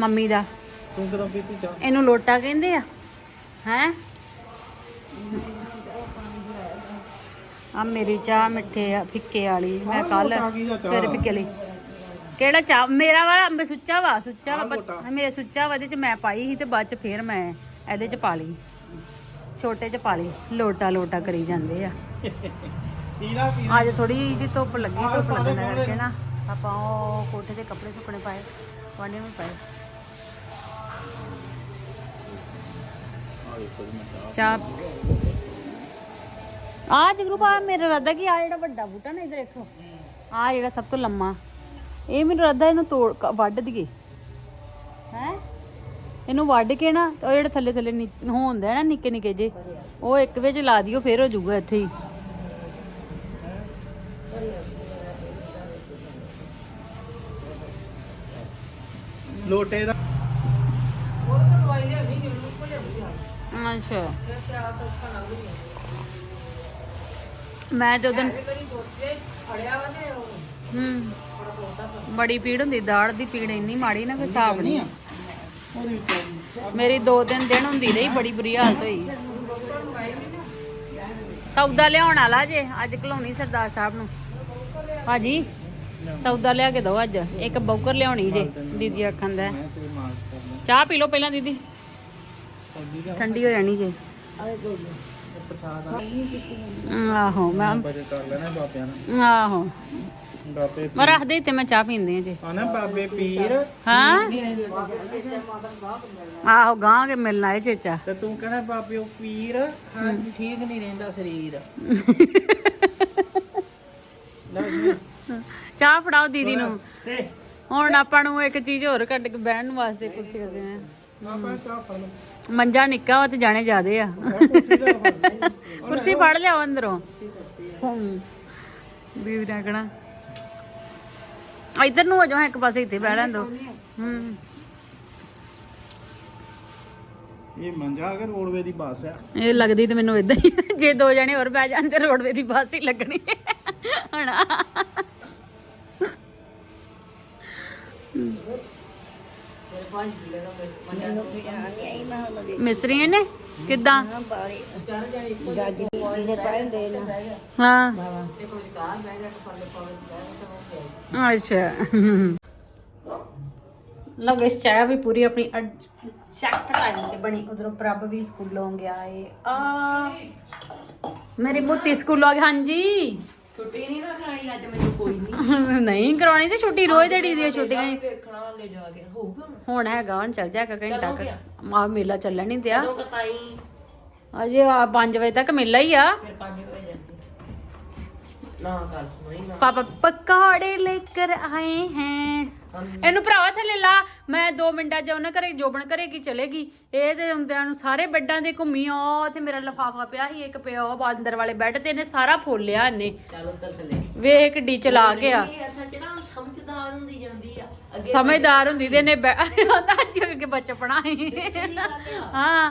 Mummy ਦਾ। ਤੂੰ ਕਦੋਂ ਪੀਤੀ ਚਾਹ? ਇਹਨੂੰ ਲੋਟਾ ਕਹਿੰਦੇ ਆ। ਹੈ? ਆ ਮੇਰੀ ਚਾਹ ਮਿੱਠੇ ਆ ਫਿੱਕੇ ਵਾਲੀ। ਮੈਂ ਕੱਲ ਦਾ? ਸਵੇਰੇ ਫਿੱਕੇ ਲਈ। ਕਿਹੜਾ ਚਾਹ? ਮੇਰਾ ਵਾਲਾ ਅੰਬ ਸੁੱਚਾ ਵਾ ਸੁੱਚਾ ਵਾ। ਮੇਰੇ ਸੁੱਚਾ ਵਾ ਇਹਦੇ ਚ ਮੈਂ ਪਾਈ ਸੀ ਤੇ ਬਾਅਦ ਚ ਫੇਰ ਮੈਂ ਇਹਦੇ ਚ ਪਾ ਲਈ। ਛੋਟੇ ਚ ਪਾ ਲਈ। ਲੋਟਾ ਲੋਟਾ ਕਰੀ ਜਾਂਦੇ ਆ। ਅੱਜ ਥੋੜੀ ਜਿਹੀ ਧੁੱਪ ਲੱਗੀ ਧੁੱਪ ਦੇ, ਲੱਗਣ ਦੇ। ਕਰਕੇ ਨਾ ਆਪਾਂ ਉਹ ਕੋਠੇ ਤੇ ਕੱਪੜੇ ਸੁੱਕਣੇ ਪਾਏ। ਵਾਂਡੇ ਵਿੱਚ ਪਾਏ ਚਾਹ। ਆ ਜਗਰੂ ਆ ਮੇਰਾ ਰੱਦਾ ਕਿ ਆ ਜਿਹੜਾ ਵੱਡਾ ਬੂਟਾ ਨਾ ਇਧਰ ਦੇਖੋ ਆ ਜਿਹੜਾ ਸਭ ਤੋਂ ਲੰਮਾ ਇਹ ਮੈਨੂੰ ਰੱਦਾ ਇਹਨੂੰ ਤੋੜ ਕ- ਵੱਢ ਦਈਏ। ਹੈ? ਇਹਨੂੰ ਵੱਢ ਕੇ ਨਾ ਉਹ ਜਿਹੜੇ ਥੱਲੇ ਥੱਲੇ ਆ ਨਾ ਨਿੱਕੇ ਨਿੱਕੇ ਜੇ ਉਹ ਇੱਕ ਵਿੱਚ ਲਾ ਦਿਓ ਫੇਰ ਹੋ ਜਾਊਗਾ ਇੱਥੇ ਹੀ। ਲੋਟੇ ਦਾ। ਅੱਛਾ। ਮੈਂ ਜਦੋਂ ਹੂੰ ਬੜੀ ਪੀੜ ਹੁੰਦੀ ਦਾੜ ਦੀ ਪੀੜ ਇੰਨੀ ਮਾੜੀ ਨਾ ਕੋਈ ਹਿਸਾਬ ਨਹੀਂ। ਉਹਦੇ ਮੇਰੀ ਦੋ ਤਿੰਨ ਦਿਨ ਹੁੰਦੀ ਰਹੀ ਬੜੀ ਬੁਰੀ ਹਾਲਤ ਹੋਈ। ਸੌਦਾ ਲਿਆਉਣ ਵਾਲਾ ਜੇ ਅੱਜ ਘਲਾਉਣੀ ਸਰਦਾਰ ਸਾਹਿਬ ਨੂੰ। ਭਾਜੀ। ਸੌਦਾ ਲਿਆ ਕੇ ਦਿਓ ਅੱਜ। ਇੱਕ ਬੌਕਰ ਲਿਆਉਣੀ ਜੇ ਦੀਦੀ ਆਖਣ ਦਾ। ਚਾਹ ਪੀ ਲਓ ਪਹਿਲਾਂ ਦੀਦੀ। ਦਾ ਠੰਡੀ ਹੋ ਜਾਣੀ ਜੇ। ਆਹੋ ਮੈਂ ਆਹੋ। ਮੈਂ ਰੱਖ ਦੇ ਤੇ ਮੈਂ ਚਾਹ ਪੀਂਦੀ ਆ ਜੇ। ਆਣਾ ਬਾਬੇ ਪੀਰ। ਹਾਂ? ਆਹੋ ਗਾਂ ਕੇ ਮਿਲਣਾ ਇਹ ਚੇਚਾ। ਤੇ ਤੂੰ ਕਹਿੰਦਾ ਬਾਬੇ ਉਹ ਪੀਰ। ਹਾਂ ਠੀਕ ਨਹੀਂ ਰਹਿੰਦਾ ਸਰੀਰ ਲੈ ਜੀ। ਚਾਹ ਫੜਾਓ ਦੀਦੀ ਨੂੰ। ਤੇ ਹੁਣ ਆਪਾਂ ਨੂੰ ਇੱਕ ਚੀਜ਼ ਹੋਰ ਕੱਢ ਕੇ ਬਹਿਣ ਵਾਸਤੇ ਕੁਰਸੀ ਫੜ ਲਓ। ਮੰਜਾ ਨਿੱਕਾ ਵਾ ਤੇ ਜਾਣੇ ਜ਼ਿਆਦੇ ਆ। ਕੁਰਸੀ ਫੜ ਲਿਆਓ ਅੰਦਰੋਂ। ਨੇ ਕਹਣਾ ਇੱਧਰ ਨੂੰ ਹੋ ਜਾਓ ਇੱਕ ਪਾਸੇ ਇੱਥੇ ਬਹਿ ਲੈਣ ਦੋ। ਹੂੰ। ਇਹ ਮੰਜਾ ਅਗਰ ਰੋਡਵੇ ਦੀ ਬੱਸ ਆ। ਇਹ ਲੱਗਦੀ ਤੇ ਮੈਨੂੰ ਇਦਾਂ ਹੀ। ਜੇ ਦੋ ਜਣੇ ਹੋਰ ਬਹਿ ਜਾਂਦੇ ਰੋਡਵੇ ਦੀ ਬੱਸ ਹੀ ਲੱਗਣੀ ਹਣਾ। ਮਿਸਤਰੀਆਂ ਨੇ? ਕਿੱਦਾਂ? ਹਾਂ। ਅੱਛਾ। ਲਓ ਇਸ ਚਾਹ ਵੀ ਪੂਰੀ ਆਪਣੀ ਐਗਜ਼ੈਕਟ ਟਾਈਮ ਤੇ ਬਣੀ। ਉਧਰੋਂ ਪ੍ਰਭ ਵੀ ਸਕੂਲੋਂ ਗਿਆ ਏ। ਆ। ਮੇਰੀ ਮੋਤੀ ਸਕੂਲੋਂ ਆ ਗਈ। ਹਾਂਜੀ। ਛੁੱਟੀ ਨਹੀਂ ਨਾ ਕਰਾਈ ਅੱਜ ਮੈਨੂੰ ਕੋਈ ਨਹੀਂ ਨਹੀਂ ਕਰਾਉਣੀ ਤੇ ਛੁੱਟੀ ਰੋਜ਼ ਦਿਹਾੜੀ ਦੀਆਂ ਛੁੱਟੀਆਂ ਹੀ। ਦੇਖਣਾ ਲੈ ਜਾ ਕੇ ਹੋਊਗਾ ਹੁਣ। ਹੁਣ ਹੈਗਾ ਹੁਣ ਚੱਲ ਜਾ ਕੇ ਘੰਟਾ ਕੁ। ਆ ਮੇਲਾ ਚੱਲਣ ਨਹੀਂ ਦਿਆ। ਕਦੋਂ ਅਜੇ 5 ਵਜੇ ਤੱਕ ਮੇਲਾ ਹੀ ਆ। ਫਿਰ 5 ਵਜੇ ਜਾਂਦੀ। ਨਾ ਗੱਲ ਸੁਣੀ ਨਾ। ਪਾਪਾ ਪਕੌੜੇ ਲੈ ਕਰ ਆਏ हैं ਇਹਨੂੰ ਭਰਾਵਾ ਥੱਲੇ ਲਾ ਮੈਂ 2 ਮਿੰਟਾਂ ਚ ਉਹਨਾਂ ਘਰੇ ਜੋਬਣ ਘਰੇ ਕੀ ਚਲੇਗੀ? ਇਹ ਤੇ ਹੁੰਦਿਆਂ ਨੂੰ ਸਾਰੇ ਬੈੱਡਾਂ ਦੇ ਘੁੰਮੀ ਆ ਤੇ ਮੇਰਾ ਲਫਾਫਾ ਪਿਆ ਸੀ ਇੱਕ ਪਿਆ ਉਹ ਅੰਦਰ ਵਾਲੇ ਬੈੱਡ ਤੇ ਇਹਨੇ ਸਾਰਾ ਫੋਲਿਆ ਇਹਨੇ। ਚਲੋ ਤਸਲੇ ਵੇਖ ਡੀ ਚਲਾ ਗਿਆ। ਸੱਚ ਨਾ ਸਮਝਦਾਰ ਹੁੰਦੀ ਜਾਂਦੀ ਆ। ਅੱਗੇ ਸਮਝਦਾਰ ਹੁੰਦੀ ਤੇ ਇਹਨੇ ਆਂਦਾ ਅੱਜ ਅੱਗੇ ਬਚਪਣਾ ਸੀ। ਹਾਂ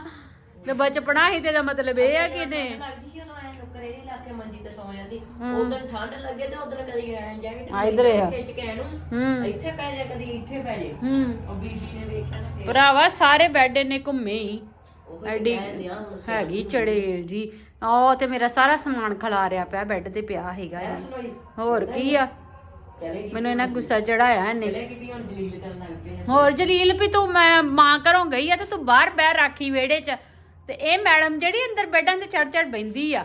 ਤੇ ਬਚਪਣਾ ਸੀ ਤੇ ਦਾ ਮਤਲਬ ਇਹ ਆ ਕਿ ਇਹਨੇ ਲੱਗਦੀ ਕਿ ਉਹ ਐ ਨੁਕਰੇ ਜਿਹੇ ਲਾ ਕੇ ਮੰਜੀ ਤੇ ਸੌ ਜਾਂਦੀ। ਉਦੋਂ ਠੰਡ ਲੱਗੇ ਤੇ ਉਦੋਂ ਕਦੀ ਐ ਜੈਕਟ ਆ ਇੱਧਰ ਇਹ ਆ। ਖਿੱਚ ਕੇ ਇਹਨੂੰ ਹੂੰ। ਇੱਥੇ ਪੈ ਜਾ ਕਦੀ ਇੱਥੇ ਪੈ ਜਾ। ਹੂੰ। ਉਹ ਬੀਬੀ ਨੇ ਵੇਖਿਆ ਨਾ ਫਿਰ। ਭਰਾਵਾ ਸਾਰੇ ਬੈੱਡ ਇਹਨੇ ਘੁੰਮੇ ਹੀ। ਉਹ ਐਡੀ ਹੈਗੀ ਚੜੇਲ ਜੀ। ਉਹ ਤੇ ਮੇਰਾ ਸਾਰਾ ਸਮਾਨ ਖਲਾਰਿਆ ਪਿਆ ਬੈੱਡ ਤੇ ਪਿਆ ਹੈਗਾ ਹੋਰ ਕੀ ਆ? ਚਲੇਗੀ ਮੈਨੂੰ ਇਹਨਾਂ ਗੁੱਸਾ ਚੜਾਇਆ ਇਹਨੇ ਚਲੇਗੀ ਵੀ ਹੁਣ ਜਲੀਲ ਕਰਨ ਲੱਗ ਪਏ ਆ। ਹੋਰ ਜਲੀਲ ਵੀ ਤੂੰ ਮੈਂ ਮਾਂ ਘਰੋਂ ਗਈ ਆ ਤੇ ਤੂੰ ਬਾਹਰ ਬਹਿ ਰਾਖੀ ਵਿਹੜੇ 'ਚ। ਤੇ ਇਹ ਮੈਡਮ ਜਿਹੜੀ ਅੰਦਰ ਬੈੱਡਾਂ ਤੇ ਚੜ ਚੜ ਬੈੰਦੀ ਆ।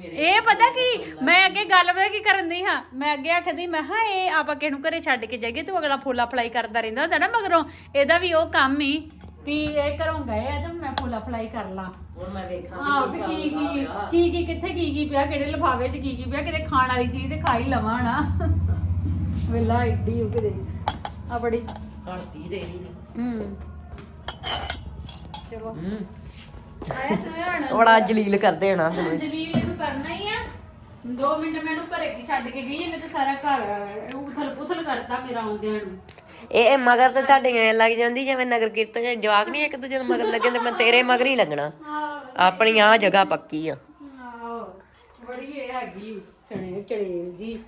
ਇਹ ਪਤਾ ਕੀ? ਮੈਂ ਅੱਗੇ ਗੱਲ ਪਤਾ ਕੀ ਕਰਨ ਦੀ ਹਾਂ? ਮੈਂ ਅੱਗੇ ਆਖਦੀ ਮੈਂ ਹਾਂ ਇਹ ਆਪਾਂ ਕਿਸ ਨੂੰ ਘਰੇ ਛੱਡ ਕੇ ਜਾਈਏ ਤੂੰ ਅਗਲਾ ਫੋਲਾ ਫਲਾਈ ਕਰਦਾ ਰਹਿੰਦਾ ਹੁੰਦਾ ਨਾ ਮਗਰੋਂ। ਇਹਦਾ ਵੀ ਉਹ ਕੰਮ ਹੀ ਵੀ ਇਹ ਘਰੋਂ ਗਏ ਆ ਤੇ ਮੈਂ ਫੋਲਾ ਫਲਾਈ ਕਰ ਲਾਂ। ਹੁਣ ਮੈਂ ਵੇਖਾਂ ਆਹ ਵੀ ਕੀ ਕੀ ਕੀ ਕੀ ਕਿੱਥੇ ਕੀ ਕੀ ਪਿਆ ਕਿਹੜੇ ਲਿਫਾਫੇ 'ਚ ਕੀ ਕੀ ਪਿਆ ਕਿਤੇ ਖਾਣ ਵਾਲੀ ਚੀਜ਼ ਤੇ ਖਾ ਹੀ ਲਵਾਂ ਨਾ ਵੇਲਾ ਇੱਡੀ ਉਹ ਕਿਤੇ ਆ ਬੜੀ। ਹੜਤੀ ਦੇ ਰਹੀ ਹੂੰ। ਚਲੋ। ਹੂੰ। ਆਇਆ ਸੁਣਿਆ ਬੜਾ ਜਲੀਲ ਕਰਦੇ ਹਣਾ ਜਲੀਲ ਨੂੰ ਕਰਨਾ ਹੀ ਆ। 2 ਮਿੰਟ ਮੈਨੂੰ ਘਰੇ ਕੀ ਛੱਡ ਕੇ ਗਈ ਇਹਨੇ ਤੇ ਸਾਰਾ ਘਰ ਉਥਲ ਪੁਥਲ ਕਰਤਾ ਮੇਰਾ ਆਉਂਦਿਆਂ ਨੂੰ। ਇਹ ਮਗਰ ਤੇ ਤੁਹਾਡੇ ਐ ਲੱਗ ਜਾਂਦੀ ਜਿਵੇਂ ਨਗਰ ਕੀਰਤਨ ਚ ਜਵਾਕ ਨਹੀਂ ਇੱਕ ਦੂਜੇ ਨੂੰ ਮਗਰ ਲੱਗੇ ਤੇ ਮੈਂ ਤੇਰੇ ਮਗਰ ਹੀ ਲੱਗਣਾ। ਆਪਣੀ ਆ ਜਗ੍ਹਾ ਪੱਕੀ ਆ। ਆਹੋ ਬੜੀ ਇਹ ਹੈਗੀ ਚਣੇ ਚੜੇ ਜੀ।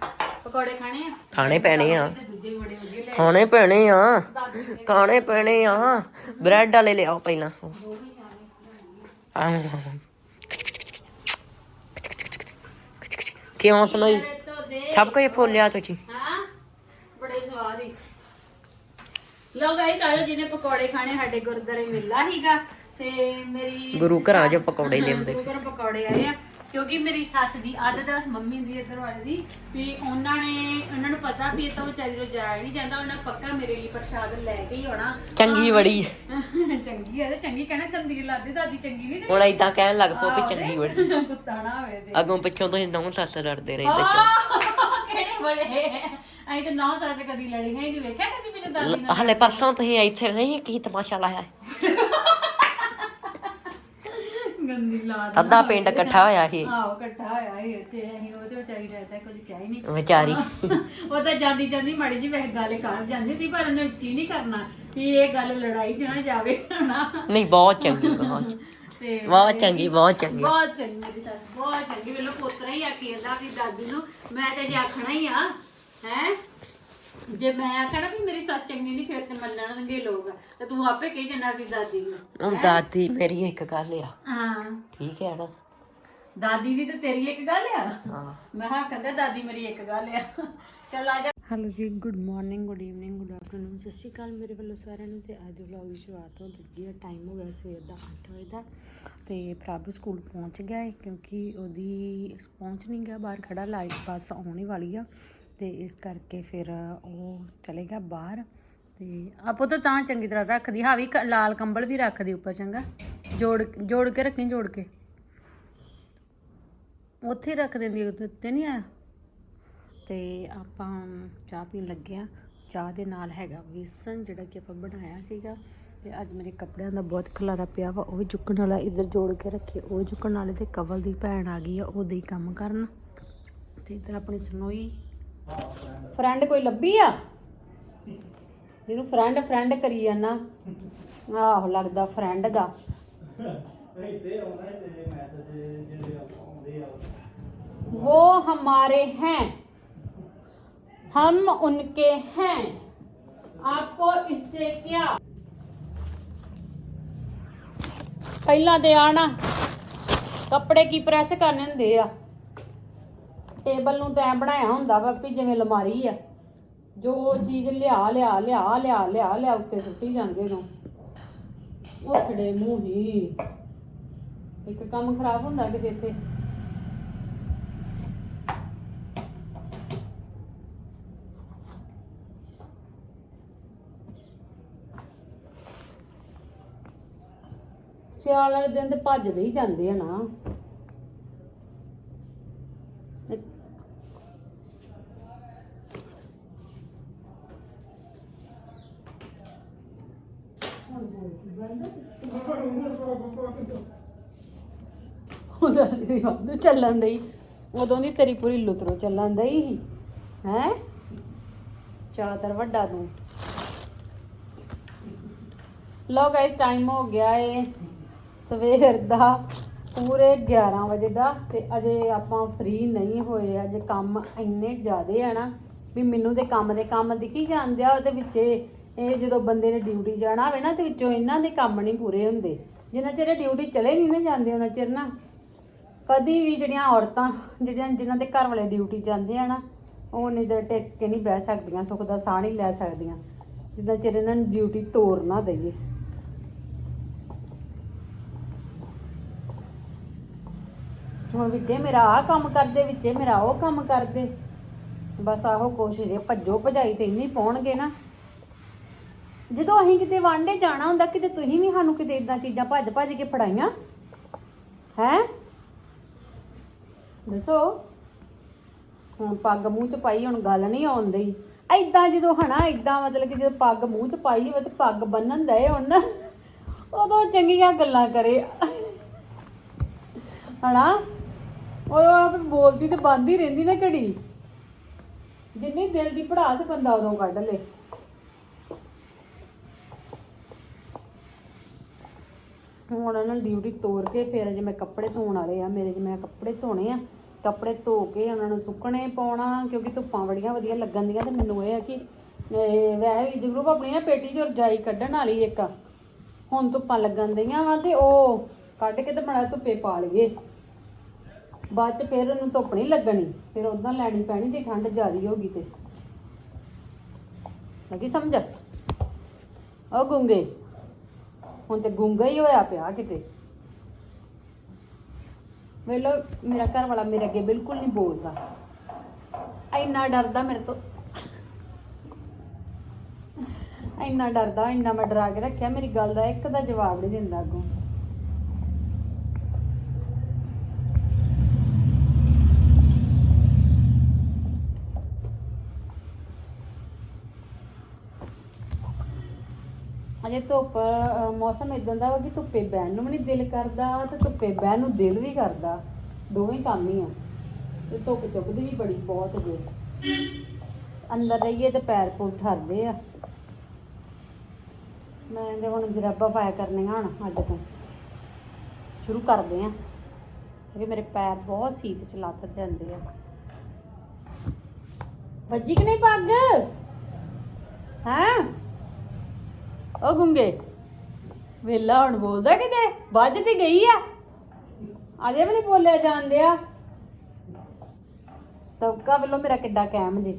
ਪਕੌੜੇ ਖਾਣੇ ਆ? ਖਾਣੇ ਪੈਣੇ ਆ। ਤੇ ਦੂਜੇ ਬੜੇ ਵਧੀਆ ਲੈ ਖਾਣੇ ਪੈਣੇ ਆ। ਖਾਣੇ ਪੈਣੇ ਆ। ਬ੍ਰੈਡ ਵਾਲੇ ਲਿਆਓ ਪਹਿਲਾਂ। ਆਹ। ਕਿਉਂ ਸੁਣਾਈ? ਸਭ ਕੁਝ ਫੋਲਿਆ ਤੁਸੀਂ ਹਾਂ ਬੜੇ ਸਵਾਦ ਹੀ। ਲੋ ਗਾਇਸ ਆਜੋ ਜਿਹਨੇ ਪਕੌੜੇ ਖਾਣੇ ਸਾਡੇ ਗੁਰਦਾਰੇ ਮਿਲਦਾ ਹੀਗਾ ਤੇ ਮੇਰੀ ਗੁਰੂ ਘਰਾਂ 'ਚ ਪਕੌੜੇ ਲਿਆਉਂਦੇ। ਗੁਰੂ ਘਰ ਪਕੌੜੇ ਆਏ ਆ। ਕਿਉਂਕਿ ਮੇਰੀ ਸੱਸ ਦੀ ਆਦਤ ਆ ਮੰਮੀ ਦੀ ਇੱਧਰ ਵਾਲੇ ਦੀ ਵੀ ਉਹਨਾਂ ਨੇ ਉਹਨਾਂ ਨੂੰ ਪਤਾ ਵੀ ਇਹ ਤਾਂ ਵਿਚਾਰੀ ਤੋਂ ਜਾਇਆ ਨਹੀਂ ਜਾਂਦਾ ਉਹਨਾਂ ਪੱਕਾ ਮੇਰੇ ਲਈ ਪ੍ਰਸ਼ਾਦ ਲੈ ਕੇ ਹੀ ਆਉਣਾ। ਚੰਗੀ ਬੜੀ ਚੰਗੀ ਹੈ ਤੇ ਚੰਗੀ ਕਹਿਣਾ ਗੰਦੀ ਲਾਦੀ ਦਾਦੀ ਚੰਗੀ ਨਹੀਂ ਹੁਣ ਏਦਾਂ ਕਹਿਣ ਲੱਗ ਪਓ ਵੀ ਚੰਗੀ ਬੜੀ ਕੁੱਤਾ ਨਾ ਹੋਵੇ ਤੇ। ਅੱਗੋਂ ਪਿੱਛੋਂ ਤੁਸੀਂ ਦੋਵੇਂ ਸੱਸ ਲੜਦੇ ਰਹਿੰਦੇ ਆਹ, ਕਿਹੜੇ ਬੜੇ ਅਸੀਂ ਤਾਂ ਨੌ ਸੱਸ ਕਦੀ ਲੜੀਆਂ ਹੀ ਨਹੀਂ ਵੇਖਿਆ ਕਦੀ ਮੈਨੂੰ ਦਾਦੀ ਨਾਲ। ਹਲੇ ਪਰਸੋਂ ਤੁਸੀਂ ਇੱਥੇ ਨਹੀਂ ਕੀ ਤਮਾਸ਼ਾ ਲਾਇਆ? ਹੈ? ਗੰਦੀ ਅੱਧਾ ਪਿੰਡ ਇਕੱਠਾ ਹੋਇਆ ਸੀ ਆਹੋ ਇਕੱਠਾ ਹੋਇਆ ਸੀ ਤੇ ਅਸੀਂ ਉਹਦੇ ਵਿਚਾਰੀ ਰਹਿਤਾ ਕੁਝ ਕਿਹਾ ਹੀ ਨਹੀਂ। ਵਿਚਾਰੀ। ਉਹ ਤਾਂ ਜਾਂਦੀ ਜਾਂਦੀ ਮਾੜੀ ਜੀ ਵੈਸੇ ਗੱਲ ਕਰ ਜਾਂਦੀ ਸੀ ਪਰ ਉਹਨੇ ਉੱਚੀ ਨਹੀਂ ਕਰਨਾ ਵੀ ਇਹ ਗੱਲ ਲੜਾਈ ਨਾ ਜਾਵੇ ਹਨਾ। ਨਹੀਂ ਬਹੁਤ ਚੰਗੀ ਬਹੁਤ ਤੇ ਬਹੁਤ ਚੰਗੀ ਬਹੁਤ ਚੰਗੀ। ਬਹੁਤ ਚੰਗੀ ਮੇਰੀ ਸੱਸ ਬਹੁਤ ਚੰਗੀ। ਵੇਲੋ ਪੋਤਰਾ ਹੀ ਆਖੀ ਜਾਂਦਾ ਵੀ ਦਾਦੀ ਨੂੰ ਮੈਂ ਤੇ ਜੇ ਆਖਣਾ ਹੀ ਆ ਹੈ। ਜੇ ਮੈਂ ਆਖਣਾ ਵੀ ਮੇਰੀ ਸੱਸ ਚੰਗੀ ਨਹੀਂ ਫਿਰ ਤੇ ਮੰਨਣਗੇ ਲੋਕ। ਤੇ ਤੂੰ ਆਪੇ ਕਹੀ ਜਨਾ ਵੀ ਦਾਦੀ ਨੂੰ। ਹੁਣ ਦਾਦੀ ਮੇਰੀ ਇੱਕ ਗੱਲ ਆ। ਹਾਂ। ਠੀਕ ਹੈ ਨਾ? ਦਾਦੀ ਦੀ ਤੇ ਤੇਰੀ ਇੱਕ ਗੱਲ ਆ। ਹਾਂ। ਮੈਂ ਹਾਂ ਕਹਿੰਦਾ ਦਾਦੀ ਮੇਰੀ ਇੱਕ ਗੱਲ ਆ। ਚੱਲ ਆ ਜਾ। Hello ji good morning good evening good afternoon. ਸਤਿ ਸ਼੍ਰੀ ਅਕਾਲ ਮੇਰੇ ਵੱਲੋਂ ਸਾਰਿਆਂ ਨੂੰ। ਤੇ ਅੱਜ ਦੇ ਵਲੌਗ ਦੀ ਸ਼ੁਰੂਆਤ ਹੋ ਲੱਗੀ ਹੈ ਟਾਈਮ ਹੋ ਗਿਆ ਸਵੇਰ ਦਾ 8 ਵਜੇ ਦਾ। ਤੇ ਪ੍ਰਭ ਸਕੂਲ ਪਹੁੰਚ ਗਿਆ ਹੈ ਕਿਉਂਕਿ ਉਹਦੀ ਪਹੁੰਚ ਨਹੀਂ ਗਿਆ। ਬਾਹਰ ਖੜਾ ਲਾਈਟ ਬੱਸ ਆਉਣੇ ਵਾਲੀ ਆ। ਤੇ ਇਸ ਕਰਕੇ ਫਿਰ ਉਹ ਚਲੇਗਾ ਬਾਹਰ। ਤੇ ਆਪੋ ਤਾਂ ਤਾਂ ਚੰਗੀ ਤਰ੍ਹਾਂ ਰੱਖਦੀ। ਹਾਂ ਵੀ ਕ- ਲਾਲ ਕੰਬਲ ਵੀ ਰੱਖਦੀ ਉੱਪਰ ਚੰਗਾ। ਜੋੜ ਜੋੜ ਕੇ ਰੱਖੀ, ਜੋੜ ਕੇ। ਉੱਥੇ ਹੀ ਰੱਖ ਦਿੰਦੀ ਉਹਦੇ ਉੱਤੇ ਨਹੀਂ ਆਇਆ। ਤੇ ਆਪਾਂ ਚਾਹ ਪੀਣ ਲੱਗੇ ਆ। ਚਾਹ ਦੇ ਨਾਲ ਹੈਗਾ ਬੇਸਨ ਜਿਹੜਾ ਕਿ ਆਪਾਂ ਬਣਾਇਆ ਸੀਗਾ। ਤੇ ਅੱਜ ਮੇਰੇ ਕੱਪੜਿਆਂ ਦਾ ਬਹੁਤ ਖਲਾਰਾ ਪਿਆ ਵਾ, ਉਹ ਵੀ ਚੁੱਕਣ ਵਾਲਾ। ਇੱਧਰ ਜੋੜ ਕੇ ਰੱਖੇ ਉਹ ਚੁੱਕਣ ਵਾਲੇ ਤੇ ਕਵਲ ਦੀ ਭੈਣ ਆ ਗਈ ਆ ਉਹਦੇ ਹੀ ਕੰਮ ਕਰਨ। ਤੇ ਇੱਧਰ ਆਪਣੀ ਸਨੋਈ। ਫਰੈਂਡ ਕੋਈ ਲੱਭੀ ਆ? ਜਿਹਨੂੰ ਫਰੈਂਡ ਫਰੈਂਡ ਕਰੀ ਜਾਂਦਾ ਆਹੋ ਲੱਗਦਾ ਫਰੈਂਡ ਦਾ वो हमारे हैं हम उनके हैं आपको इससे क्या ਪਹਿਲਾਂ ਤੇ ਆ ਨਾ ਕੱਪੜੇ ਕੀ ਪ੍ਰੈਸ ਕਰਨੇ ਹੁੰਦੇ ਆ ਟੇਬਲ ਨੂੰ ਤਾਂ ਐਂ ਬਣਾਇਆ ਹੁੰਦਾ ਵਾ ਵੀ ਜਿਵੇਂ ਅਲਮਾਰੀ ਆ ਜੋ ਚੀਜ਼ ਲਿਆ ਲਿਆ ਲਿਆ ਲਿਆ ਲਿਆ ਲਿਆ ਉੱਤੇ ਸੁੱਟੀ ਜਾਂਦੇ ਨੂੰ ਉਹ। ਖੜੇ ਮੂੰਹ ਹੀ। ਇੱਕ ਕੰਮ ਖਰਾਬ ਹੁੰਦਾ ਕਿਤੇ ਇੱਥੇ? ਸਿਆਲ ਵਾਲੇ ਦਿਨ ਤੇ ਭੱਜਦੇ ਹੀ ਜਾਂਦੇ ਆ ਨਾ। ਉਹਦਾ ਤੇਰੀ ਵਾਧੂ ਚੱਲਣ ਦਈ ਉਦੋਂ ਦੀ ਤੇਰੀ ਪੂਰੀ ਲੁਤਰੋ ਚੱਲਣ ਦਈ ਹੈ? ਚਾਦਰ ਵੱਡਾ ਤੂੰ। ਲੋ ਗਾਇਸ ਟਾਈਮ ਹੋ ਗਿਆ ਏ। ਸਵੇਰ ਦਾ, ਪੂਰੇ 11 ਵਜੇ ਦਾ ਤੇ ਅਜੇ ਆਪਾਂ ਫ੍ਰੀ ਨਹੀਂ ਹੋਏ, ਅਜੇ ਕੰਮ ਇੰਨੇ ਜ਼ਿਆਦੇ ਆ ਨਾ ਵੀ ਮੈਨੂੰ ਤੇ ਕੰਮ ਦੇ ਕੰਮ ਦਿਖੀ ਜਾਂਦੇ ਆ, ਉਹਦੇ ਵਿੱਚ ਇਹ ਜਦੋਂ ਬੰਦੇ ਨੇ ਡਿਊਟੀ ਜਾਣਾ ਹੋਵੇ ਨਾ, ਤੇ ਵਿੱਚੋਂ ਇਹਨਾਂ ਦੇ ਕੰਮ ਨਹੀਂ ਪੂਰੇ ਹੁੰਦੇ। ਜਿੰਨਾ ਚਿਰ ਡਿਊਟੀ ਚਲੇ ਨਹੀਂ ਨਾ ਜਾਂਦੇ, ਉਹਨਾਂ ਚਿਰ ਨਾ ਕਦੀ ਵੀ ਜਿਹੜੀਆਂ ਔਰਤਾਂ, ਜਿਹੜੀਆਂ, ਜਿਨ੍ਹਾਂ ਦੇ ਘਰ ਵਾਲੇ ਡਿਊਟੀ ਜਾਂਦੇ ਆ ਨਾ, ਉਹ ਨਿਦਰ ਟਿਕ ਕੇ ਨਹੀਂ ਬਹਿ ਸਕਦੀਆਂ, ਸੁੱਖ ਦਾ ਸਾਹ ਨਹੀਂ ਲੈ ਸਕਦੀਆਂ। ਜਿੱਦਾਂ ਚਿਰ ਇਹਨਾਂ ਨੂੰ ਡਿਊਟੀ ਤੋਰ ਨਾ ਦਈਏ। ਹੁਣ ਵਿੱਚੇ ਮੇਰਾ ਆਹ ਕੰਮ ਕਰਦੇ, ਵਿੱਚੇ ਮੇਰਾ ਉਹ ਕੰਮ ਕਰਦੇ। ਬਸ ਆਹੋ ਕੋਸ਼ਿਸ਼ ਹੈ ਭੱਜੋ ਭਜਾਈ ਤੇ ਇੰਨੀ ਪਾਉਣਗੇ ਨਾ ਜਦੋਂ ਅਸੀਂ ਕਿਤੇ ਵਾਂਡੇ ਜਾਣਾ ਹੁੰਦਾ, ਕਿਤੇ ਤੁਸੀਂ ਵੀ ਸਾਨੂੰ ਕਿਤੇ ਇਦਾਂ ਚੀਜ਼ਾਂ ਭੱਜ ਭੱਜ ਕੇ ਫੜਾਈਆਂ? ਹੈ? ਦੱਸੋ? ਹੁਣ ਪੱਗ ਮੂੰਹ ਚ ਪਾਈ, ਹੁਣ ਗੱਲ ਨਹੀਂ ਆਉਂਦੀ ਐਦਾਂ ਜਦੋਂ ਹਨਾ ਐਦਾਂ ਮਤਲਬ ਕਿ ਜਦੋਂ ਪੱਗ ਮੂੰਹ ਚ ਪਾਈ ਹੋਵੇ ਤੇ ਪੱਗ ਬੰਨਣ ਦਏ ਹੁਣ ਨਾ, ਉਦੋਂ ਚੰਗੀਆਂ ਗੱਲਾਂ ਕਰੇ। ਹਨਾ? ਉਹ ਆਪ ਬੋਲਦੀ ਤੇ ਬੰਦ ਹੀ ਰਹਿੰਦੀ ਨਾ ਘੜੀ। ਜਿੰਨੀ ਦਿਲ ਦੀ ਪੜਾਸ ਬੰਦਾ ਉਦੋਂ ਕੱਢ ਲੇ। ਹੁਣ ਉਹਨਾਂ ਨੂੰ ਡਿਊਟੀ ਤੋਰ ਕੇ ਫਿਰ ਜੇ ਮੈਂ ਕੱਪੜੇ ਧੋਣ ਵਾਲੇ ਆ, ਮੇਰੇ ਜੇ ਮੈਂ ਕੱਪੜੇ ਧੋਣੇ ਆ। ਕੱਪੜੇ ਧੋ ਕੇ ਉਹਨਾਂ ਨੂੰ ਸੁੱਕਣੇ ਪਾਉਣਾ, ਕਿਉਂਕਿ ਧੁੱਪਾਂ ਬੜੀਆਂ ਵਧੀਆ ਲੱਗਣ ਦੀਆਂ ਤੇ ਮੈਨੂੰ ਇਹ ਆ ਕਿ ਵੈਸੇ ਵੀ ਜਗਰੂਪ ਆਪਣੀ ਨਾ ਪੇਟੀ 'ਚ ਰਜਾਈ ਕੱਢਣ ਵਾਲੀ ਇੱਕ। ਹੁਣ ਧੁੱਪਾਂ ਲੱਗਣ ਦਈਆਂ ਵਾ ਤੇ ਉਹ ਕੱਢ ਕੇ ਤੇ ਬੜਾ ਧੁੱਪੇ ਪਾ ਲਈਏ। ਬਾਅਦ ਚ ਫਿਰ ਉਹਨੂੰ ਧੁੱਪ ਨਹੀਂ ਲੱਗਣੀ, ਫਿਰ ਉਦਾਂ ਲੈਣੀ ਪੈਣੀ ਜੇ ਠੰਡ ਜ਼ਿਆਦੀ ਗਈ ਤੇ। ਲੱਗੀ ਸਮਝ? ਉਹ ਗੁੰਗੇ। ਹੁਣ ਤੇ ਗੁੰਗਾ ਹੀ ਹੋਇਆ ਪਿਆ ਕਿਤੇ। ਵੇਲੋ ਮੇਰਾ ਘਰ ਵਾਲਾ ਮੇਰੇ ਅੱਗੇ ਬਿਲਕੁਲ ਨਹੀਂ ਬੋਲਦਾ। ਇੰਨਾ ਡਰਦਾ ਮੇਰੇ ਤੋਂ। ਇੰਨਾ ਡਰਦਾ, ਇੰਨਾ ਮੈਂ ਡਰਾ ਕੇ ਰੱਖਿਆ, ਮੇਰੀ ਗੱਲ ਦਾ ਇੱਕ ਦਾ ਜਵਾਬ ਨਹੀਂ ਦਿੰਦਾ ਅੱਗੋਂ। ਅਜੇ ਧੁੱਪ ਅਹ, ਮੌਸਮ ਇਦਾਂ ਦਾ ਵਾ ਕਿ ਧੁੱਪੇ ਬਹਿਣ ਨੂੰ ਵੀ ਨਹੀਂ ਦਿਲ ਕਰਦਾ ਤੇ ਧੁੱਪੇ ਬਹਿਣ ਨੂੰ ਦਿਲ ਵੀ ਕਰਦਾ। ਦੋਵੇਂ ਕੰਮ ਹੀ ਆ। ਤੇ ਧੁੱਪ ਚੁੱਭਦੀ ਵੀ ਬੜੀ ਬਹੁਤ ਜੇ। ਅੰਦਰ ਰਹੀਏ ਤੇ ਪੈਰ ਪੂਰ ਠਰਦੇ ਆ। ਮੈਂ ਤੇ ਹੁਣ ਜਰਾਬਾਂ ਪਾਇਆ ਕਰਨੀਆਂ ਹੁਣ ਅੱਜ ਤੋਂ। ਸ਼ੁਰੂ ਕਰਦੇ ਆ। ਕਿਉਂਕਿ ਮੇਰੇ ਪੈਰ ਬਹੁਤ ਸੀਤ ਚ ਲੱਤ ਜਾਂਦੇ ਆ। ਵੱਜੀ ਕਿ ਨਹੀਂ ਪੱਗ? ਹਾਂ? ਉਹ ਗੁੰਗੇ, ਵੇਲਾ ਹੁਣ ਬੋਲਦਾ ਕਿਤੇ? ਵੱਜ ਤੇ ਗਈ ਆ। ਅਜੇ ਵੀ ਨਹੀਂ ਬੋਲਿਆ ਜਾਂਦੇ ਆ ਤਬਕਾ ਵੱਲੋਂ ਮੇਰਾ ਕਿੱਡਾ ਕਾਇਮ ਜੀ।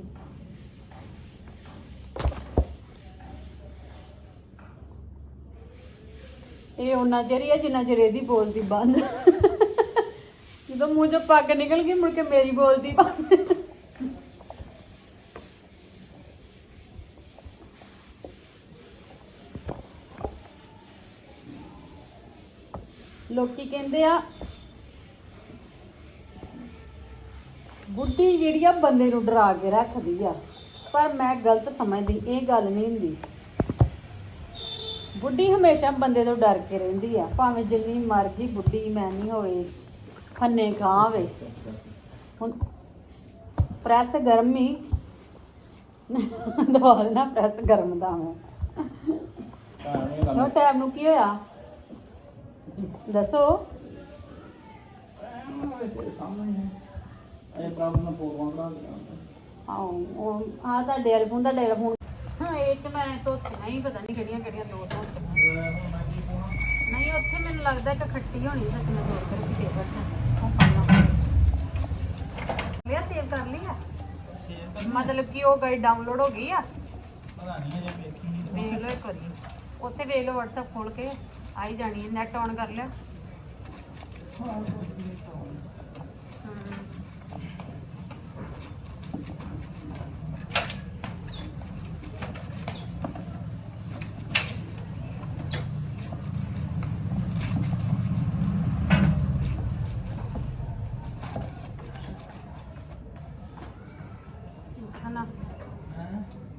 ਇਹ ਉਹਨਾਂ ਚਿਰ ਹੀ ਜਿੰਨਾ ਚਿਰ ਇਹਦੀ ਬੋਲਦੀ ਬੰਦ। ਜਦੋਂ ਮੂੰਹ ਚੋਂ ਪੱਗ ਨਿਕਲ ਗਈ, ਮੁੜ ਕੇ ਮੇਰੀ ਬੋਲਦੀ ਬੰਦ। ਲੋਕੀ ਕਹਿੰਦੇ ਆ ਬੁੱਢੀ ਜਿਹੜੀ ਆ ਬੰਦੇ ਨੂੰ ਡਰਾ ਕੇ ਰੱਖਦੀ ਆ। ਪਰ ਮੈਂ ਗਲਤ ਸਮਝਦੀ ਇਹ ਗੱਲ ਨਹੀਂ ਹੁੰਦੀ। ਬੁੱਢੀ ਹਮੇਸ਼ਾ ਬੰਦੇ ਤੋਂ ਡਰ ਕੇ ਰਹਿੰਦੀ ਆ। ਭਾਵੇਂ ਜਿੰਨੀ ਮਰਜ਼ੀ ਬੁੱਢੀ ਮੈਨੀ ਹੋਵੇ ਫੰਨੇ ਖਾਂ ਹੋਵੇ। ਹੁਣ ਪ੍ਰੈਸ ਗਰਮ ਹੀ। ਦਵਾ ਦੇਣਾ ਪ੍ਰੈਸ ਗਰਮ ਦਾ ਮੈਂ। ਉਹ ਟਾਈਮ ਨੂੰ ਕੀ ਹੋਇਆ? ਦੱਸੋ। ਉਹ ਆ ਤਾਂ ਦਾ ਹਾਂ ਇਹ ਤੇ ਮੈਂ ਧੋਤੀਆਂ ਹੀ ਪਤਾ ਨਹੀਂ ਕਿਹੜੀਆਂ ਕਿਹੜੀਆਂ ਦੋ ਧੋਤੀਆਂ ਨਹੀਂ ਉੱਥੇ ਮੈਨੂੰ ਲੱਗਦਾ ਇੱਕ ਖੱਟੀ ਹੋਣੀ ਸੱਚ ਮੈਂ ਦੋ ਕਰ ਕੇ ਟੇਬਲ 'ਚ ਉਹ ਪਾਣਾ ਲਿਆ ਸੇਵ ਕਰ ਲਈ ਆ? ਮਤਲਬ ਕਿ ਉਹ ਗਾਈ ਡਾਊਨਲੋਡ ਹੋ ਗਈ ਆ? ਪਤਾ ਨਹੀਂ ਹਜੇ ਵੇਖੀ ਨਹੀਂ ਵੇਖ ਲਓ ਇੱਕ ਵਾਰੀ। ਉੱਥੇ ਵੇਖ ਲਓ WhatsApp ਖੋਲ ਕੇ। ਆਈ ਜਾਣੀ ਹੈ ਨੈਟ ਔਨ ਕਰ ਲਿਆ।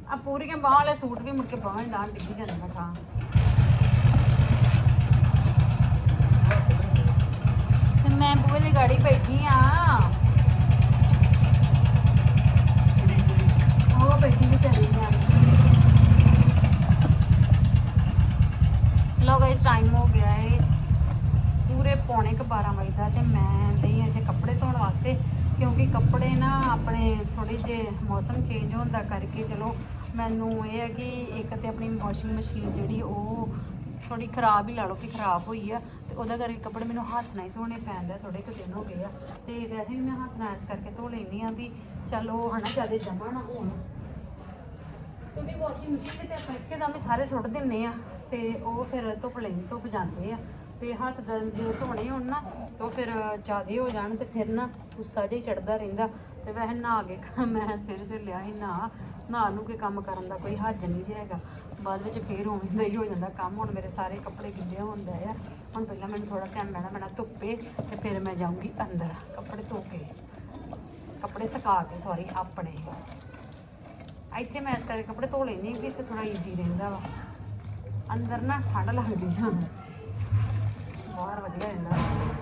ਆ ਪੂਰੀਆਂ ਬਾਹਾਂ ਵਾਲੇ ਸੂਟ ਵੀ ਮੁੜ ਕੇ ਬਾਹਾਂ ਨਾਲ ਡਿੱਗੀ ਜਾਂਦੇ ਨੇ ਥਾਂ ਮੈਂ ਬੂਹੇ ਦੀ ਗਾੜੀ ਬੈਠੀ ਆ। ਉਹ ਬੈਠੀ ਵੀ ਆ ਲੋ ਗਾਇਸ ਟਾਈਮ ਹੋ ਗਿਆ ਹੈ ਪੂਰੇ ਪੌਣੇ ਕੁ 12 ਵਜੇ ਦਾ ਤੇ ਮੈਂ ਲਈ ਇੱਥੇ ਕੱਪੜੇ ਧੋਣ ਵਾਸਤੇ, ਕਿਉਂਕਿ ਕੱਪੜੇ ਨਾ ਆਪਣੇ ਥੋੜੇ ਜਿਹੇ ਮੌਸਮ ਚੇਂਜ ਹੋਣ ਦਾ ਕਰਕੇ ਚਲੋ, ਮੈਨੂੰ ਇਹ ਹੈ ਕਿ ਇੱਕ ਤੇ ਆਪਣੀ ਵਾਸ਼ਿੰਗ ਮਸ਼ੀਨ ਜਿਹੜੀ ਉਹ ਥੋੜੀ ਖਰਾਬ ਹੀ ਲਾ ਲਓ ਕਿ ਖਰਾਬ ਹੋਈ ਆ ਤੇ ਉਹਦਾ ਕਰਕੇ ਕੱਪੜੇ ਮੈਨੂੰ ਹੱਥ ਨਾਲ ਹੀ ਧੋਣੇ ਪੈਂਦੇ ਆ ਥੋੜੇ ਕੁ ਦਿਨ ਹੋ ਗਏ ਆ। ਤੇ ਵੈਸੇ ਵੀ ਮੈਂ ਹੱਥ ਨਾਲ ਇਸ ਕਰਕੇ ਧੋ ਲੈਂਦੀ ਆ ਵੀ ਚਲੋ ਹਨਾ, ਜ਼ਿਆਦਾ ਜਮਾ ਨਾ ਹੋਣ। ਕਿਉਂਕਿ ਵਾਸ਼ਿੰਗ ਮਸ਼ੀਨ ਤੇ ਆਪਾਂ ਇੱਕਦਮ ਹੀ ਸਾਰੇ ਸੁੱਟ ਦਿੰਨੇ ਆ ਤੇ ਉਹ ਫਿਰ ਧੁੱਪ ਲੈਣ ਧੁੱਪ ਜਾਂਦੇ ਆ। ਤੇ ਹੱਥ ਦਾ ਜਦੋਂ ਧੋਣੇ ਹੋਣ ਨਾ, ਤਾਂ ਉਹ ਫਿਰ ਜ਼ਿਆਦੇ ਹੋ ਜਾਣ ਤੇ ਫਿਰ ਨਾ ਗੁੱਸਾ ਜਿਹਾ ਹੀ ਚੜਦਾ ਰਹਿੰਦਾ। ਤੇ ਵੈਸੇ ਨਹਾ ਕੇ ਮੈਂ ਸਵੇਰੇ ਸਵੇਰੇ ਲਿਆ ਸੀ ਨਹਾ। ਨਹਾ ਨੂੰ ਕੇ ਕੰਮ ਕਰਨ ਦਾ ਕੋਈ ਹੱਜ ਨਹੀਂ ਜੇ ਹੈਗਾ। ਬਾਅਦ ਵਿੱਚ ਫੇਰ ਉਵੇਂ ਦਾ ਹੀ ਹੋ ਜਾਂਦਾ ਕੰਮ। ਹੁਣ ਮੇਰੇ ਸਾਰੇ ਕੱਪੜੇ ਗਿੱਲੇ ਹੁੰਦੇ ਆ। ਹੁਣ ਪਹਿਲਾਂ ਮੈਨੂੰ ਥੋੜਾ ਟਾਈਮ ਬਹਿਣਾ ਪੈਣਾ ਧੁੱਪੇ ਤੇ ਫਿਰ ਮੈਂ ਜਾਊਂਗੀ ਅੰਦਰ ਕੱਪੜੇ ਧੋ ਕੇ। ਕੱਪੜੇ ਸੁਕਾ ਕੇ ਸੌਰੀ ਆਪਣੇ। ਇੱਥੇ ਮੈਂ ਇਸ ਕਰਕੇ ਕੱਪੜੇ ਧੋ ਲੈਂਦੀ ਹਾਂ ਕਿ ਇੱਥੇ ਥੋੜਾ ਈਜ਼ੀ ਰਹਿੰਦਾ ਵਾ। ਅੰਦਰ ਨਾ ਠੰਡ ਲੱਗਦੀ ਆ। ਬਾਹਰ ਵਧੀਆ ਰਹਿੰਦਾ।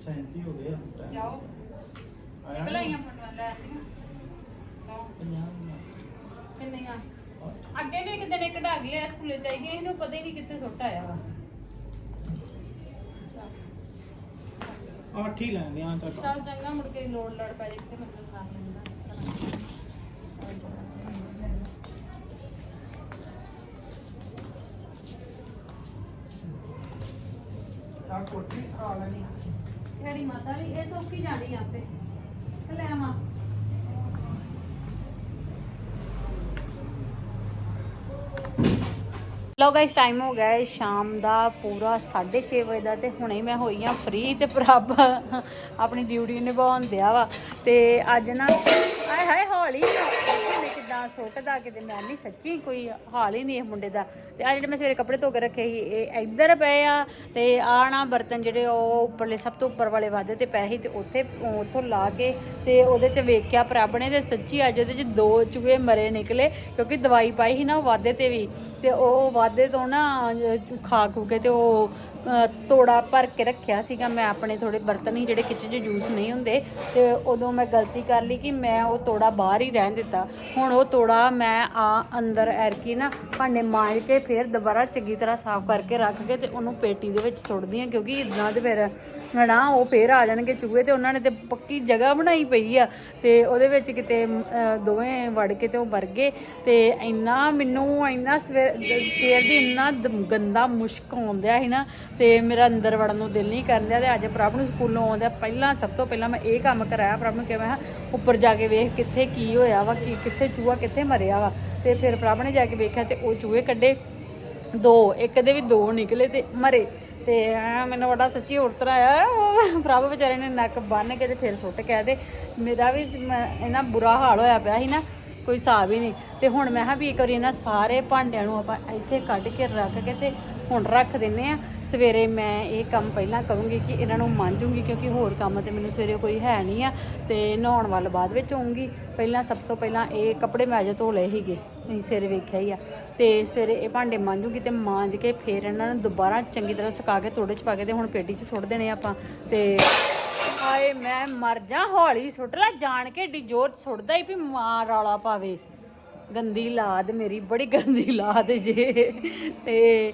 37 ਹੋ ਗਏ ਟਾਈਮ ਜਾਓ। ਆਇਆ ਨਿਕਲ ਆਈਆਂ ਮੁੰਡਿਆਂ ਲੈ ਆਈਆਂ। ਜਾਓ। 50 ਕਿੰਨੇ ਆ ਅੱਗੇ ਵੀ ਇੱਕ ਦਿਨ ਇੱਕ ਡਾ ਗਿਆ ਸਕੂਲੇ ਚਾਹੀਦੀ ਇਹਨੂੰ ਪਤਾ ਹੀ ਨਹੀਂ ਕਿੱਥੇ ਸੁੱਟ ਆਇਆ ਵਾ। ਅੱਠ ਹੀ ਲੈਂਦੇ ਆ ਚਾਚਾ ਚੱਲ ਚੰਗਾ ਮੁੜ ਕੇ ਲੋੜ ਲੜ ਪੈ ਜੇ ਕਿਤੇ ਮੈਨੂੰ ਸਾਥ ਲੈਂਦਾ ਆ ਕੋਠੀ ਸਾ ਲੈਣੀ ਤੇਰੀ ਮਾਤਾ ਵੀ, ਇਹ ਸੌਖੀ ਜਾਣੀ ਆਪੇ। ਲੈ ਆਵਾਂ। ਲੋ ਗਾਇਸ ਟਾਈਮ ਹੋ ਗਿਆ ਹੈ ਸ਼ਾਮ ਦਾ, ਪੂਰਾ 6:30 ਵਜੇ ਦਾ ਤੇ ਹੁਣੇ ਮੈਂ ਹੋਈ ਆ ਫ੍ਰੀ ਤੇ ਪ੍ਰਭ ਆਪਣੀ ਡਿਊਟੀ ਨਿਭਾਉਣ ਦਿਆ ਵਾ। ਤੇ ਅੱਜ ਨਾ, ਆਏ ਹਾਏ, ਹੌਲੀ। ਨੇ ਸੁੱਟਦਾ ਕਿਤੇ ਮੈਂ ਨਹੀਂ ਸੱਚੀ ਕੋਈ ਹਾਲ ਹੀ ਨਹੀਂ ਇਹ ਮੁੰਡੇ ਦਾ। ਤੇ ਆ ਜਿਹੜੇ ਮੈਂ ਸਵੇਰੇ ਕੱਪੜੇ ਧੋ ਕੇ ਰੱਖੇ ਸੀ, ਇਹ ਇੱਧਰ ਪਏ ਆ ਤੇ ਆ ਨਾ ਬਰਤਨ ਜਿਹੜੇ ਉਹ ਉੱਪਰਲੇ ਸਭ ਤੋਂ ਉੱਪਰ ਵਾਲੇ ਵਾਦੇ ਤੇ ਪਏ ਸੀ ਤੇ ਉੱਥੇ ਉੱਥੋਂ ਲਾ ਕੇ ਤੇ ਉਹਦੇ ਚ ਵੇਖਿਆ ਪ੍ਰਭ ਨੇ ਤੇ ਸੱਚੀ ਅੱਜ ਉਹਦੇ ਚ ਦੋ ਚੂਹੇ ਮਰੇ ਨਿਕਲੇ ਕਿਉਂਕਿ ਦਵਾਈ ਪਾਈ ਸੀ ਨਾ ਉਹ ਵਾਦੇ ਤੇ ਵੀ। ਤੇ ਉਹ ਵਾਦੇ ਤੋਂ ਨਾ, ਖਾ ਖੂ ਕੇ ਤੇ ਉਹ ਤੋੜਾ ਭਰ ਕੇ ਰੱਖਿਆ ਸੀਗਾ। ਮੈਂ ਆਪਣੇ ਥੋੜੇ ਬਰਤਨ ਹੀ ਜਿਹੜੇ ਕਿਚਨ 'ਚ ਜੂਸ ਨਹੀਂ ਹੁੰਦੇ, ਤੇ ਉਦੋਂ ਮੈਂ ਗਲਤੀ ਕਰ ਲਈ ਕਿ ਮੈਂ ਉਹ ਤੋੜਾ ਬਾਹਰ ਹੀ ਰਹਿਣ ਦਿੱਤਾ। ਹੁਣ ਉਹ ਤੋੜਾ ਮੈਂ ਆ ਅੰਦਰ ਐਰਕੀ ਨਾ ਭਾਂਡੇ ਮਾਂਜ ਕੇ ਫਿਰ ਦੁਬਾਰਾ ਚੰਗੀ ਤਰ੍ਹਾਂ ਸਾਫ਼ ਕਰਕੇ ਰੱਖ ਕੇ ਤੇ ਉਹਨੂੰ ਪੇਟੀ ਦੇ ਵਿੱਚ ਸੁੱਟਦੀ ਆ ਕਿਉਂਕਿ ਇਦਾਂ ਤੇ ਫਿਰ ਹਨਾ ਉਹ ਫੇਰ ਆ ਜਾਣਗੇ ਚੂਹੇ ਤੇ ਉਹਨਾਂ ਨੇ ਤੇ ਪੱਕੀ ਜਗ੍ਹਾ ਬਣਾਈ ਪਈ ਆ। ਤੇ ਉਹਦੇ ਵਿੱਚ ਕਿਤੇ ਦੋਵੇਂ ਵੜ ਕੇ ਤੇ ਉਹ ਵਰ ਗਏ। ਤੇ ਇੰਨਾ ਮੈਨੂੰ ਇੰਨਾ ਸਵੇਰ ਸਵੇਰ ਦੀ ਇੰਨਾ ਦ- ਗੰਦਾ ਮੁਸ਼ਕ ਆਉਂਦਿਆ ਸੀ ਨਾ ਤੇ ਮੇਰਾ ਅੰਦਰ ਵੜਨ ਨੂੰ ਦਿਲ ਨਹੀਂ ਕਰਨ ਦਿਆ ਤੇ ਅੱਜ ਪ੍ਰਭ ਨੂੰ ਸਕੂਲੋਂ ਆਉਂਦਿਆ। ਪਹਿਲਾਂ ਸਭ ਤੋਂ ਪਹਿਲਾਂ ਮੈਂ ਇਹ ਕੰਮ ਕਰਾਇਆ ਪ੍ਰਭ ਨੂੰ ਕਿਹਾ ਮੈਂ ਕਿਹਾ, ਉੱਪਰ ਜਾ ਕੇ ਵੇਖ ਕਿੱਥੇ ਕੀ ਹੋਇਆ ਵਾ ਕਿ ਕਿੱਥੇ ਚੂਹਾ ਕਿੱਥੇ ਮਰਿਆ ਵਾ। ਤੇ ਫਿਰ ਪ੍ਰਭ ਨੇ ਜਾ ਕੇ ਵੇਖਿਆ ਤੇ ਉਹ ਚੂਹੇ ਕੱਢੇ। ਦੋ ਇੱਕ ਦੇ ਵੀ ਦੋ ਨਿਕਲੇ ਤੇ ਮਰੇ। ਤੇ ਮੈਨੂੰ ਬੜਾ ਸੱਚੀ ਉਤਰ ਆਇਆ ਉਹ ਪ੍ਰਭ ਵਿਚਾਰੇ ਨੇ ਨੱਕ ਬੰਨ ਕੇ ਤੇ ਫਿਰ ਸੁੱਟ ਕੇ ਤੇ ਮੇਰਾ ਵੀ ਸ- ਇੰਨਾ ਬੁਰਾ ਹਾਲ ਹੋਇਆ ਪਿਆ ਸੀ ਨਾ, ਕੋਈ ਹਿਸਾਬ ਹੀ ਨਹੀਂ। ਤੇ ਹੁਣ ਮੈਂ ਹਾਂ ਵੀ ਇੱਕ ਵਾਰੀ ਇਹਨਾਂ ਸਾਰੇ ਭਾਂਡਿਆਂ ਨੂੰ ਆਪਾਂ ਇੱਥੇ ਕੱਢ ਕੇ ਰੱਖ ਕੇ ਤੇ ਹੁਣ ਰੱਖ ਦਿੰਨੇ ਆ। ਸਵੇਰੇ ਮੈਂ ਇਹ ਕੰਮ ਪਹਿਲਾਂ ਕਰੂੰਗੀ ਕਿ ਇਹਨਾਂ ਨੂੰ ਮਾਂਜੂੰਗੀ ਕਿਉਂਕਿ ਹੋਰ ਕੰਮ ਤੇ ਮੈਨੂੰ ਸਵੇਰੇ ਕੋਈ ਹੈ ਨਹੀਂ ਆ ਤੇ ਨਹਾਉਣ ਵੱਲ ਬਾਅਦ ਵਿੱਚ ਆਉਂਗੀ ਪਹਿਲਾਂ ਸਭ ਤੋਂ ਪਹਿਲਾਂ ਇਹ ਕੱਪੜੇ ਮੈਂ ਅਜੇ ਧੋ ਲਏ ਸੀਗੇ। ਤੁਸੀਂ ਸਵੇਰੇ ਵੇਖਿਆ ਹੀ ਆ। ਤੇ ਸਵੇਰੇ ਇਹ ਭਾਂਡੇ ਮਾਂਜੂਗੀ ਤੇ ਮਾਂਜ ਕੇ ਫਿਰ ਇਹਨਾਂ ਨੂੰ ਦੁਬਾਰਾ ਚੰਗੀ ਤਰ੍ਹਾਂ ਸੁਕਾ ਕੇ ਤੋੜੇ ਚ ਪਾ ਕੇ ਤੇ ਹੁਣ ਪੇਟੀ 'ਚ ਸੁੱਟ ਦੇਣੇ ਆਪਾਂ। ਤੇ ਹਾਏ, ਮੈਂ ਮਰ ਜਾ, ਹੌਲੀ ਸੁੱਟ ਲੈ, ਜਾਣ ਕੇ ਡੀ ਜ਼ੋਰ ਸੁੱਟਦਾ ਹੀ ਵੀ ਮਾਂ ਰੌਲਾ ਪਾਵੇ। ਗੰਦੀ ਲਾਦ ਮੇਰੀ, ਬੜੀ ਗੰਦੀ ਲਾਦ ਜੇ। ਤੇ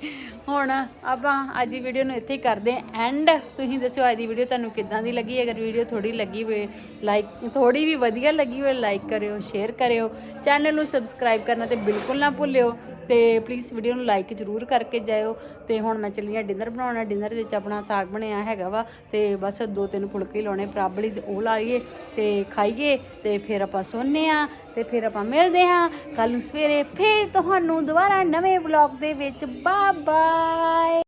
ਹੁਣ ਆਪਾਂ ਅੱਜ ਦੀ ਵੀਡੀਓ ਨੂੰ ਇੱਥੇ ਹੀ ਕਰਦੇ ਐਂਡ ਤੁਸੀਂ ਦੱਸਿਓ ਅੱਜ ਦੀ ਵੀਡੀਓ ਤੁਹਾਨੂੰ ਕਿੱਦਾਂ ਦੀ ਲੱਗੀ? ਅਗਰ ਵੀਡੀਓ ਥੋੜੀ ਲੱਗੀ ਹੋਵੇ ਲਾਈਕ ਥੋੜੀ ਵੀ ਵਧੀਆ ਲੱਗੀ ਹੋਵੇ ਲਾਈਕ ਕਰਿਓ ਸ਼ੇਅਰ ਕਰਿਓ। ਚੈਨਲ ਨੂੰ ਸਬਸਕ੍ਰਾਈਬ ਕਰਨਾ ਤੇ ਬਿਲਕੁਲ ਨਾ ਭੁੱਲਿਓ। ਤੇ ਪਲੀਜ਼ ਵੀਡੀਓ ਨੂੰ ਲਾਈਕ ਜ਼ਰੂਰ ਕਰਕੇ ਜਾਇਓ। ਤੇ ਹੁਣ ਮੈਂ ਚੱਲੀ ਆ ਡਿਨਰ ਬਣਾਉਣਾ। ਡਿਨਰ ਵਿੱਚ ਆਪਣਾ ਸਾਗ ਬਣਿਆ ਹੈਗਾ ਵਾ। ਤੇ ਬਸ ਦੋ ਤਿੰਨ ਫੁਲਕੇ ਲਾਉਣੇ ਪ੍ਰਾਬਲੀ ਉਹ ਲਾਈਏ ਤੇ ਖਾਈਏ ਤੇ ਫਿਰ ਆਪਾਂ ਸੋਨੇ ਆ ਤੇ ਫਿਰ ਆਪਾਂ ਮਿਲਦੇ ਹਾਂ ਕੱਲ ਨੂੰ ਸਵੇਰੇ ਫਿਰ ਤੁਹਾਨੂੰ ਦੁਬਾਰਾ ਨਵੇਂ ਵਲੌਗ ਦੇ ਵਿੱਚ। Bye bye